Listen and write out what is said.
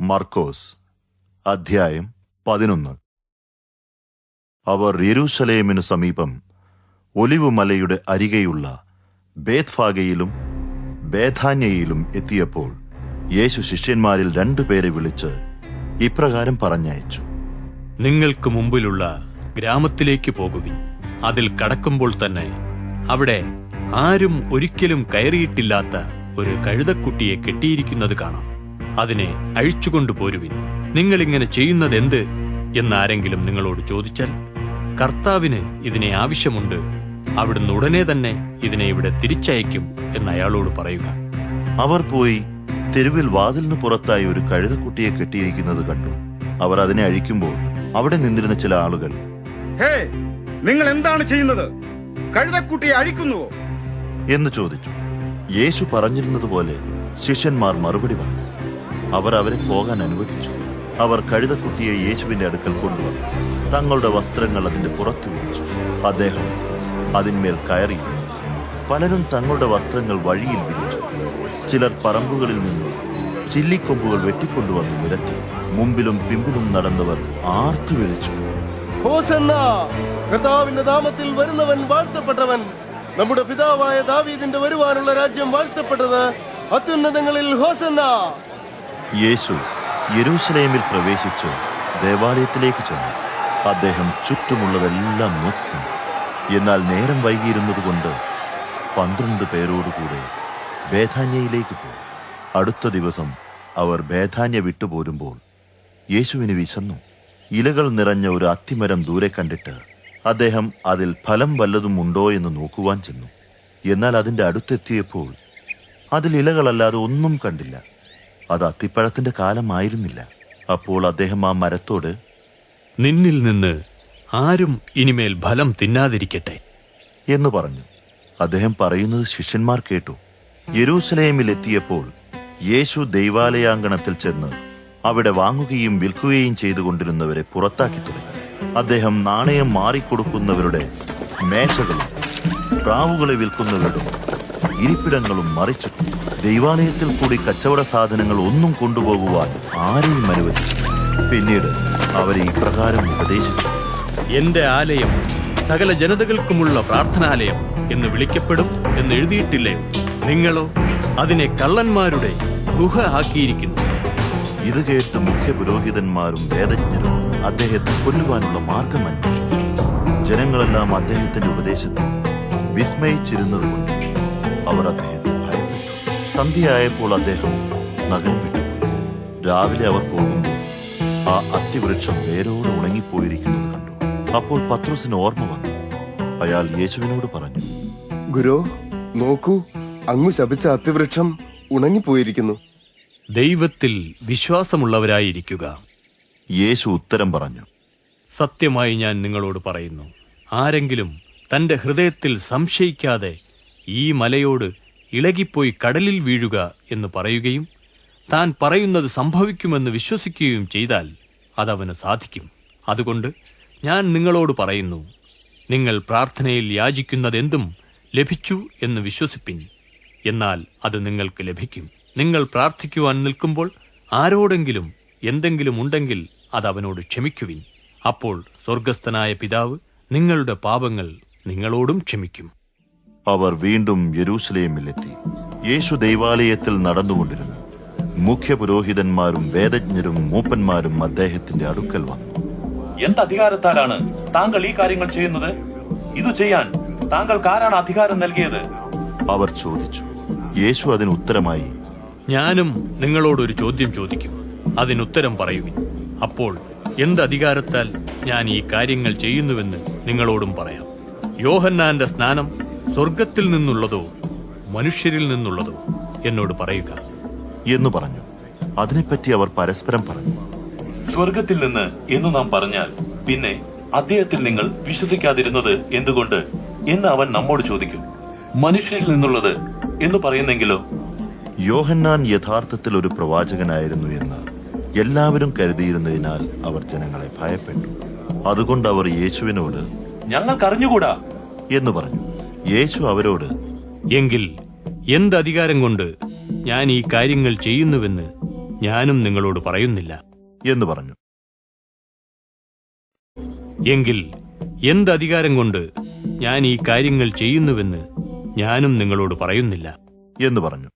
മർക്കോസ് അധ്യായം പതിനൊന്ന്. അവർ യെരൂശലേമിനു സമീപം ഒലിവുമലയുടെ അരികെയുള്ള ബേത്ഫാഗയിലും ബേധാന്യയിലും എത്തിയപ്പോൾ യേശു ശിഷ്യന്മാരിൽ രണ്ടുപേരെ വിളിച്ച് ഇപ്രകാരം പറഞ്ഞയച്ചു. നിങ്ങൾക്ക് മുമ്പിലുള്ള ഗ്രാമത്തിലേക്ക് പോകുവിൻ. അതിൽ കടക്കുമ്പോൾ തന്നെ അവിടെ ആരും ഒരിക്കലും കയറിയിട്ടില്ലാത്ത ഒരു കഴുതക്കുട്ടിയെ കെട്ടിയിരിക്കുന്നത് കാണാം. അതിനെ അഴിച്ചുകൊണ്ടു പോരുവിൻ നിങ്ങളിങ്ങനെ ചെയ്യുന്നതെന്ത് എന്നാരെങ്കിലും നിങ്ങളോട് ചോദിച്ചാൽ കർത്താവിന് ഇതിനെ ആവശ്യമുണ്ട്. അവിടുന്ന് ഉടനെ തന്നെ ഇതിനെ ഇവിടെ തിരിച്ചയക്കും എന്ന് അയാളോട് പറയുക. അവർ പോയി തെരുവിൽ വാതിലിന് പുറത്തായി ഒരു കഴുതക്കുട്ടിയെ കെട്ടിയിരിക്കുന്നത് കണ്ടു. അവർ അതിനെ അഴിക്കുമ്പോൾ അവിടെ നിന്നിരുന്ന ചില ആളുകൾ ഹേ നിങ്ങൾ എന്താണ് ചെയ്യുന്നത്? കഴുതക്കുട്ടിയെ അഴിക്കുന്നുവോ? എന്ന് ചോദിച്ചു. യേശു പറഞ്ഞിരുന്നതുപോലെ ശിഷ്യന്മാർ മറുപടി പറഞ്ഞു. അവർ അവരെ പോകാൻ അനുവദിച്ചു. അവർ കഴുതക്കുട്ടിയെ യേശുവിന്റെ അടുക്കൽ കൊണ്ടുവന്നു. തങ്ങളുടെ വസ്ത്രങ്ങൾ അതിന്റെ പുറത്തു വിരിച്ചു. അദ്ദേഹം അതിന്മേൽ കയറി പലരും തങ്ങളുടെ വസ്ത്രങ്ങൾ വഴിയിൽ വിരിച്ചു. ചിലർ പറമ്പുകളിൽ നിന്നും ചില്ലിക്കൊമ്പുകൾ വെട്ടിക്കൊണ്ടുവന്ന് നിരത്തി. മുമ്പിലും പിമ്പിലും നടന്നവർ ആർത്തു വിളിച്ചു കർത്താവിന്റെ നാമത്തിൽ വരുന്നവൻ വാഴ്ത്തപ്പെട്ടവൻ. നമ്മുടെ പിതാവായ ദാവീദിന്റെ വരുവാനുള്ള രാജ്യം വാഴ്ത്തപ്പെട്ടത് അത്യുന്നതങ്ങളിൽ ഹോസന്ന! യേശു യെരൂശലേമിൽ പ്രവേശിച്ച്. ദേവാലയത്തിലേക്ക് ചെന്നു. അദ്ദേഹം ചുറ്റുമുള്ളതെല്ലാം നോക്കി. എന്നാൽ നേരം വൈകിയിരുന്നതുകൊണ്ട് പന്ത്രണ്ട് പേരോടുകൂടെ ബേധാന്യയിലേക്ക് പോയി. അടുത്ത ദിവസം അവർ ബേധാന്യ വിട്ടുപോരുമ്പോൾ യേശുവിന് വിശന്നു. ഇലകൾ നിറഞ്ഞ ഒരു അത്തിമരം ദൂരെ കണ്ടിട്ട് അദ്ദേഹം അതിൽ ഫലം വല്ലതും ഉണ്ടോ എന്ന് നോക്കുവാൻ ചെന്നു. എന്നാൽ അതിന്റെ അടുത്തെത്തിയപ്പോൾ അതിൽ ഇലകളല്ലാതെ ഒന്നും കണ്ടില്ല. അത് അത്തിപ്പഴത്തിന്റെ കാലമായിരുന്നില്ല. അപ്പോൾ അദ്ദേഹം ആ മരത്തോട് നിന്നിൽ നിന്ന് ആരും ഇനിമേൽ ഫലം തിന്നാതിരിക്കട്ടെ. എന്ന് പറഞ്ഞു. അദ്ദേഹം പറയുന്നത് ശിഷ്യന്മാർ കേട്ടു. യെരൂശലേമിൽ എത്തിയപ്പോൾ യേശു ദൈവാലയാങ്കണത്തിൽ ചെന്ന് അവിടെ വാങ്ങുകയും വിൽക്കുകയും ചെയ്തുകൊണ്ടിരുന്നവരെ പുറത്താക്കി തുടങ്ങി അദ്ദേഹം നാണയം മാറിക്കൊടുക്കുന്നവരുടെ മേശകളും പ്രാവുകളെ വിൽക്കുന്നവരുടെ ഇരിപ്പിടങ്ങളും മറിച്ചിട്ടു ദൈവാലയത്തിൽ കൂടി കച്ചവട സാധനങ്ങൾ ഒന്നും കൊണ്ടുപോകുവാൻ ആരെയും അനുവദിച്ചു. പിന്നീട് അവരെ ഇപ്രകാരം ഉപദേശിച്ചു. എന്റെ ആലയം സകല ജനതകൾക്കുമുള്ള പ്രാർത്ഥനാലയം എന്ന് വിളിക്കപ്പെടും എന്ന് എഴുതിയിട്ടില്ലേ? നിങ്ങളോ അതിനെ കള്ളന്മാരുടെ ഗുഹ ആക്കിയിരിക്കുന്നു. ഇത് കേട്ട് മുഖ്യ പുരോഹിതന്മാരും വേദജ്ഞരും അദ്ദേഹത്തെ കൊല്ലുവാനുള്ള മാർഗം അന്വേഷിച്ചു ജനങ്ങളെല്ലാം അദ്ദേഹത്തിന്റെ ഉപദേശത്തിൽ വിസ്മയിച്ചിരുന്നതുകൊണ്ട് അവർ അദ്ദേഹത്തെ ഭയപ്പെട്ടു. സന്ധ്യയായപ്പോൾ അദ്ദേഹം നഗരം വിട്ടുപോയി രാവിലെ അവർ പോകുമ്പോൾ ആ അത്തിവൃക്ഷം വേരോട് ഉണങ്ങിപ്പോയിരിക്കുന്നത് കണ്ടു. അപ്പോൾ പത്രോസിന് ഓർമ്മ വന്നു. അയാൾ യേശുവിനോട് പറഞ്ഞു ഗുരു നോക്കൂ അങ്ങു ശപിച്ച അത്തിവൃക്ഷം ഉണങ്ങിപ്പോയിരിക്കുന്നു. ദൈവത്തിൽ വിശ്വാസമുള്ളവരായിരിക്കുക. യേശു ഉത്തരം പറഞ്ഞു സത്യമായി ഞാൻ നിങ്ങളോട് പറയുന്നു. ആരെങ്കിലും തന്റെ ഹൃദയത്തിൽ സംശയിക്കാതെ ഈ മലയോട് ഇളകിപ്പോയി കടലിൽ വീഴുക എന്ന് പറയുകയും താൻ പറയുന്നത് സംഭവിക്കുമെന്ന് വിശ്വസിക്കുകയും ചെയ്താൽ അതവന് സാധിക്കും. അതുകൊണ്ട് ഞാൻ നിങ്ങളോട് പറയുന്നു നിങ്ങൾ പ്രാർത്ഥനയിൽ യാചിക്കുന്നതെന്തും ലഭിച്ചു എന്ന് വിശ്വസിപ്പിൻ. എന്നാൽ അത് നിങ്ങൾക്ക് ലഭിക്കും. നിങ്ങൾ പ്രാർത്ഥിക്കുവാൻ നിൽക്കുമ്പോൾ ആരോടെങ്കിലും എന്തെങ്കിലും ഉണ്ടെങ്കിൽ അത് അവനോട് ക്ഷമിക്കുവിൻ. അപ്പോൾ സ്വർഗസ്ഥനായ പിതാവ് നിങ്ങളുടെ പാപങ്ങൾ നിങ്ങളോടും ക്ഷമിക്കും. അവർ വീണ്ടും യെരൂശലേമിലെത്തി. യേശു ദൈവാലയത്തിൽ നടന്നുകൊണ്ടിരുന്നു. മുഖ്യ പുരോഹിതന്മാരും വേദജ്ഞരും മൂപ്പന്മാരും അദ്ദേഹത്തിന്റെ അടുക്കൽ വന്നു. എന്ത് അധികാരത്താലാണ് താങ്കൾ ഈ കാര്യങ്ങൾ ചെയ്യുന്നത്? ഇത് ചെയ്യാൻ താങ്കൾക്ക് ആരാണ് അധികാരം നൽകിയത്? അവർ ചോദിച്ചു. യേശു അതിന് ഉത്തരമായി ഞാനും നിങ്ങളോട് ഒരു ചോദ്യം ചോദിക്കും. അതിനുത്തരം പറയുവിൻ. അപ്പോൾ എന്ത് അധികാരത്താൽ ഞാൻ ഈ കാര്യങ്ങൾ ചെയ്യുന്നുവെന്ന് നിങ്ങളോടും പറയാം. യോഹന്നാന്റെ സ്നാനം സ്വർഗത്തിൽ നിന്നുള്ളതോ മനുഷ്യരിൽ നിന്നുള്ളതോ എന്നോട് പറയുക. എന്ന് പറഞ്ഞു. അതിനെപ്പറ്റി അവർ പരസ്പരം പറഞ്ഞു. സ്വർഗത്തിൽ നിന്ന് എന്ന് നാം പറഞ്ഞാൽ പിന്നെ അദ്ദേഹത്തിൽ നിങ്ങൾ വിശ്വസിക്കാതിരുന്നത് എന്തുകൊണ്ട് എന്ന് അവൻ നമ്മോട് ചോദിക്കും. മനുഷ്യരിൽ നിന്നുള്ളത് എന്ന് പറയുന്നെങ്കിലോ? യോഹന്നാൻ യഥാർത്ഥത്തിൽ ഒരു പ്രവാചകനായിരുന്നു എന്ന് എല്ലാവരും കരുതിയിരുന്നതിനാൽ അവർ ജനങ്ങളെ ഭയപ്പെട്ടു. അതുകൊണ്ട് അവർ യേശുവിനോട് ഞങ്ങൾക്കറിഞ്ഞുകൂടാ എന്ന് പറഞ്ഞു. യേശു അവരോട് എങ്കിൽ എന്ത് അധികാരം കൊണ്ട് ഞാൻ ഈ കാര്യങ്ങൾ ചെയ്യുന്നുവെന്ന് ഞാനും നിങ്ങളോട് പറയുന്നില്ല. എന്ന് പറഞ്ഞു. എങ്കിൽ എന്ത് അധികാരം കൊണ്ട് ഞാൻ ഈ കാര്യങ്ങൾ ചെയ്യുന്നുവെന്ന് ഞാനും നിങ്ങളോട് പറയുന്നില്ല. എന്ന് പറഞ്ഞു.